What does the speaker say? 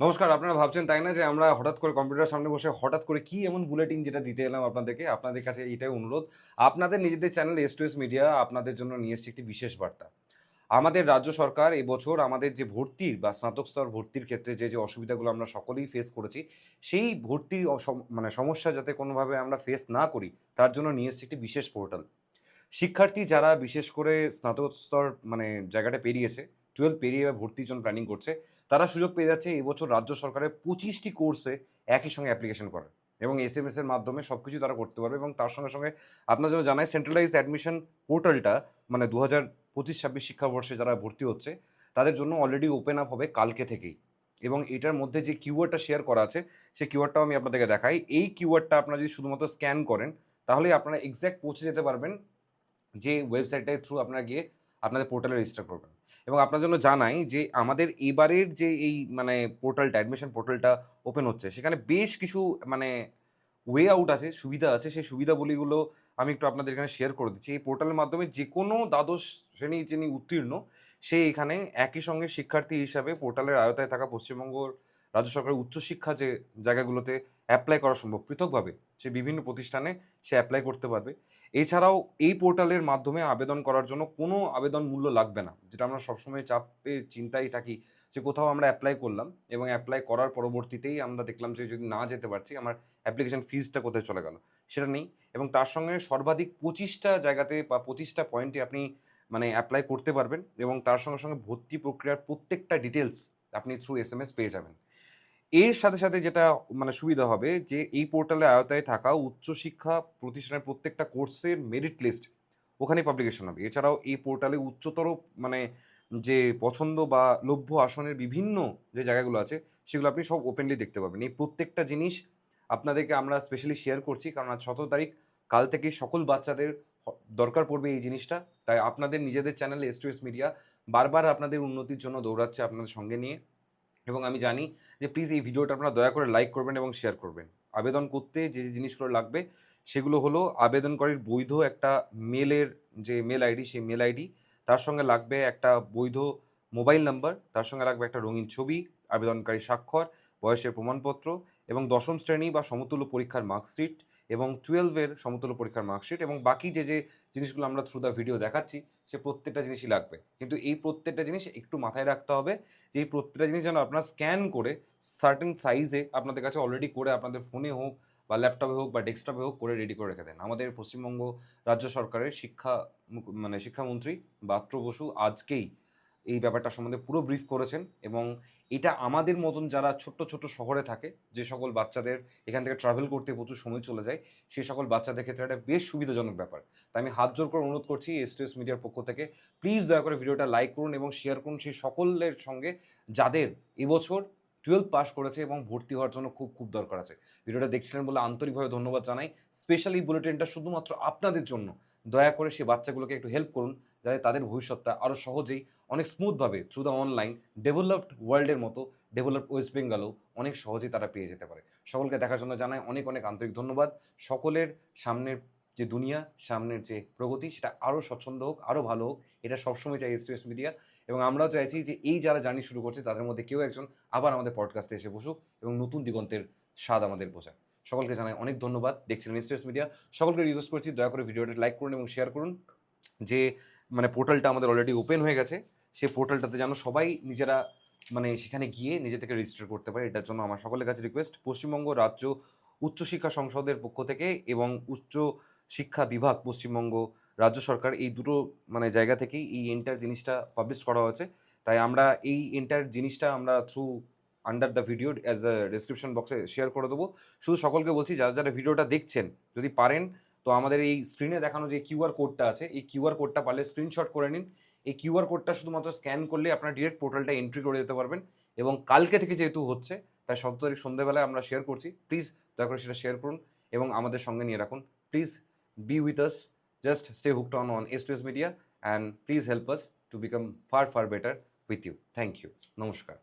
নমস্কার, আপনারা ভাবছেন তাই না যে আমরা হঠাৎ করে কম্পিউটার সামনে বসে হঠাৎ করে কি এমন বুলেটিন যেটা দিতে এলাম আপনাদেরকে? আপনাদের কাছে এইটাই অনুরোধ। আপনাদের নিজেদের channel S two S media আপনাদের জন্য নিয়ে এসছে একটি বিশেষ বার্তা। আমাদের রাজ্য সরকার এবছর আমাদের যে ভর্তির বা স্নাতক স্তর ভর্তির ক্ষেত্রে যে যে অসুবিধাগুলো আমরা সকলেই ফেস করেছি, সেই ভর্তি মানে সমস্যা যাতে কোনোভাবে আমরা ফেস না করি, তার জন্য নিয়ে এসছে একটি বিশেষ পোর্টাল শিক্ষার্থী যারা বিশেষ করে স্নাতক স্তর মানে জায়গাটা পেরিয়েছে টুয়েলভ পেরিয়ে ভর্তির জন্য প্ল্যানিং করছে, তারা সুযোগ পেয়ে যাচ্ছে এবছর রাজ্য সরকারের পঁচিশটি কোর্সে একই সঙ্গে অ্যাপ্লিকেশন করার এবং এস এম এস এর মাধ্যমে সব কিছু তারা করতে পারবে এবং তার সঙ্গে সঙ্গে আপনার জন্য জানায় সেন্ট্রালাইজ অ্যাডমিশন পোর্টালটা মানে দু হাজার পঁচিশ ছাব্বিশ শিক্ষাবর্ষে যারা ভর্তি হচ্ছে, তাদের জন্য অলরেডি ওপেন আপ হবে কালকে থেকেই এবং এটার মধ্যে যে কিওয়ার্ডটা শেয়ার করা আছে সেই কিওয়ার্ডটাও আমি আপনাদেরকে দেখাই। এই কিওয়ার্ডটা আপনারা যদি শুধুমাত্র স্ক্যান করেন তাহলে আপনারা এক্স্যাক্ট পৌঁছে যেতে পারবেন যে ওয়েবসাইটের থ্রু আপনারা গিয়ে আপনাদের পোর্টালে রেজিস্টার করবেন। এবং আপনার জন্য জানাই যে আমাদের এবারের যে এই মানে পোর্টালটা অ্যাডমিশন পোর্টালটা ওপেন হচ্ছে, সেখানে বেশ কিছু মানে ওয়ে আউট আছে, সুবিধা আছে। সেই সুবিধাবলীগুলো আমি একটু আপনাদের এখানে শেয়ার করে দিচ্ছি। এই পোর্টালের মাধ্যমে যে কোনো দ্বাদশ শ্রেণি যিনি উত্তীর্ণ, সে এখানে একই সঙ্গে শিক্ষার্থী হিসাবে পোর্টালের আয়তায় থাকা পশ্চিমবঙ্গ রাজ্য সরকারের উচ্চশিক্ষা যে জায়গাগুলোতে অ্যাপ্লাই করা সম্ভব, পৃথকভাবে সে বিভিন্ন প্রতিষ্ঠানে সে অ্যাপ্লাই করতে পারবে। এছাড়াও এই পোর্টালের মাধ্যমে আবেদন করার জন্য কোনো আবেদন মূল্য লাগবে না। যেটা আমরা সবসময় চাপে, চিন্তায় থাকি যে কোথাও আমরা অ্যাপ্লাই করলাম এবং অ্যাপ্লাই করার পরবর্তীতেই আমরা দেখলাম যে যদি না যেতে পারছি, আমার অ্যাপ্লিকেশন ফিজটা কোথায় চলে গেল? সেটা নেই এবং তার সঙ্গে সর্বাধিক পঁচিশটা জায়গাতে বা পঁচিশটা পয়েন্টে আপনি মানে অ্যাপ্লাই করতে পারবেন এবং তার সঙ্গে সঙ্গে ভর্তি প্রক্রিয়ার প্রত্যেকটা ডিটেলস আপনি থ্রু এস পেয়ে যাবেন। এর সাথে সাথে যেটা মানে সুবিধা হবে যে, এই পোর্টালে আয়তায় থাকা উচ্চশিক্ষা প্রতিষ্ঠানের প্রত্যেকটা কোর্সের মেরিট লিস্ট ওখানে পাবলিকেশন হবে। এছাড়াও এই পোর্টালে উচ্চতর মানে যে পছন্দ বা লভ্য আসনের বিভিন্ন যে জায়গাগুলো আছে, সেগুলো আপনি সব ওপেনলি দেখতে পাবেন। এই প্রত্যেকটা জিনিস আপনাদেরকে আমরা স্পেশালি শেয়ার করছি, কারণ আজ সতেরো তারিখ, কাল থেকে সকল বাচ্চাদের দরকার পড়বে এই জিনিসটা। তাই আপনাদের নিজেদের channel S two S media বারবার আপনাদের উন্নতির জন্য দৌড়াচ্ছে আপনাদের সঙ্গে নিয়ে। এবং আমি জানি যে প্লিজ এই ভিডিওটা আপনারা দয়া করে লাইক করবেন এবং শেয়ার করবেন। আবেদন করতে যে যে জিনিসগুলো লাগবে, সেগুলো হলো আবেদনকারীর বৈধ একটা মেলের যে মেল আইডি সেই মেল আইডি তার সঙ্গে লাগবে একটা বৈধ মোবাইল নাম্বার তার সঙ্গে লাগবে একটা রঙিন ছবি, আবেদনকারী স্বাক্ষর, বয়সের প্রমাণপত্র এবং দশম শ্রেণি বা সমতুল্য পরীক্ষার মার্কশিট এবং টুয়েলভের সমতুল্য পরীক্ষার মার্কশিট এবং বাকি যে যে জিনিসগুলো আমরা থ্রু দ্য ভিডিও দেখাচ্ছি, সে প্রত্যেকটা জিনিসই লাগবে। কিন্তু এই প্রত্যেকটা জিনিস একটু মাথায় রাখতে হবে যে এই প্রত্যেকটা জিনিস যেন আপনার স্ক্যান করে সার্টেন সাইজে আপনাদের কাছে অলরেডি করে আপনাদের ফোনে হোক বা ল্যাপটপে হোক বা ডেস্কটপে হোক করে রেডি করে রেখে দেন। আমাদের পশ্চিমবঙ্গ রাজ্য সরকারের শিক্ষা মানে শিক্ষামন্ত্রী বাত্র বসু আজকেই এই ব্যাপারটা সম্বন্ধে পুরো ব্রিফ করেছেন এবং এটা আমাদের মতন যারা ছোট্ট ছোট্ট শহরে থাকে, যে সকল বাচ্চাদের এখান থেকে ট্রাভেল করতে প্রচুর সময় চলে যায় সেই সকল বাচ্চাদের ক্ষেত্রে একটা বেশ সুবিধাজনক ব্যাপার। তাই আমি হাত জোর করে অনুরোধ করছি এস মিডিয়ার পক্ষ থেকে প্লিজ দয়া করে ভিডিওটা লাইক করুন এবং শেয়ার করুন সেই সকলের সঙ্গে যাদের এবছর টুয়েলভ পাস করেছে এবং ভর্তি হওয়ার জন্য খুব খুব দরকার আছে। ভিডিওটা দেখছিলেন বলে আন্তরিকভাবে ধন্যবাদ জানাই। স্পেশালি বুলেটিনটা শুধুমাত্র আপনাদের জন্য। দয়া করে সেই বাচ্চাগুলোকে একটু হেল্প করুন, যাতে তাদের ভবিষ্যৎটা আরও সহজেই, অনেক স্মুথভাবে থ্রু দ্য অনলাইন ডেভেলপড ওয়ার্ল্ডের মতো ডেভেলপড ওয়েস্ট বেঙ্গলও অনেক সহজেই তারা পেয়ে যেতে পারে। সকলকে দেখার জন্য জানায় অনেক অনেক আন্তরিক ধন্যবাদ। সকলের সামনের যে দুনিয়া, সামনের যে প্রগতি, সেটা আরও স্বচ্ছন্দ হোক আরও ভালো হোক, এটা সবসময় চাই এস মিডিয়া এবং আমরাও চাইছি যে এই যারা জার্নি শুরু করছে, তাদের মধ্যে কেউ একজন আবার আমাদের পডকাস্টে এসে বসুক এবং নতুন দিগন্তের স্বাদ আমাদের বোঝাক। সকলকে জানাই অনেক ধন্যবাদ। দেখছিলেন এস মিডিয়া সকলকে রিকোয়েস্ট করছি, দয়া করে ভিডিওটা লাইক করুন এবং শেয়ার করুন। যে মানে পোর্টালটা আমাদের অলরেডি ওপেন হয়ে গেছে, সে পোর্টালটাতে যেন সবাই নিজেরা মানে সেখানে গিয়ে নিজে থেকে রেজিস্টার করতে পারে। এটার জন্য আমার সকলের কাছে রিকোয়েস্ট পশ্চিমবঙ্গ রাজ্য উচ্চশিক্ষা সংসদের পক্ষ থেকে এবং উচ্চ শিক্ষা বিভাগ পশ্চিমবঙ্গ রাজ্য সরকার এই দুটো মানে জায়গা থেকেই এই এন্টার জিনিসটা পাবলিশ করা হয়েছে। তাই আমরা এই এন্টার জিনিসটা আমরা through under the video as the description বক্সে শেয়ার করে দেবো। শুধু সকলকে বলছি, যারা যারা ভিডিওটা দেখছেন, যদি পারেন, তো আমাদের এই স্ক্রিনে দেখানো যে কিউআর কোডটা আছে, এই কিউআর কোডটা পারলে স্ক্রিনশট করে নিন। এই কিউআর কোডটা শুধুমাত্র স্ক্যান করলে আপনার ডিরেক্ট পোর্টালটা এন্ট্রি করে দিতে পারবেন। এবং কালকে থেকে যেহেতু হচ্ছে, তাই সব তারিখ সন্ধ্যেবেলায় আমরা শেয়ার করছি। প্লিজ দয়া করে সেটা শেয়ার করুন এবং আমাদের সঙ্গে নিয়ে রাখুন। Please be with us just stay hooked on on S two S media and please help us to become far far better with you thank you নমস্কার।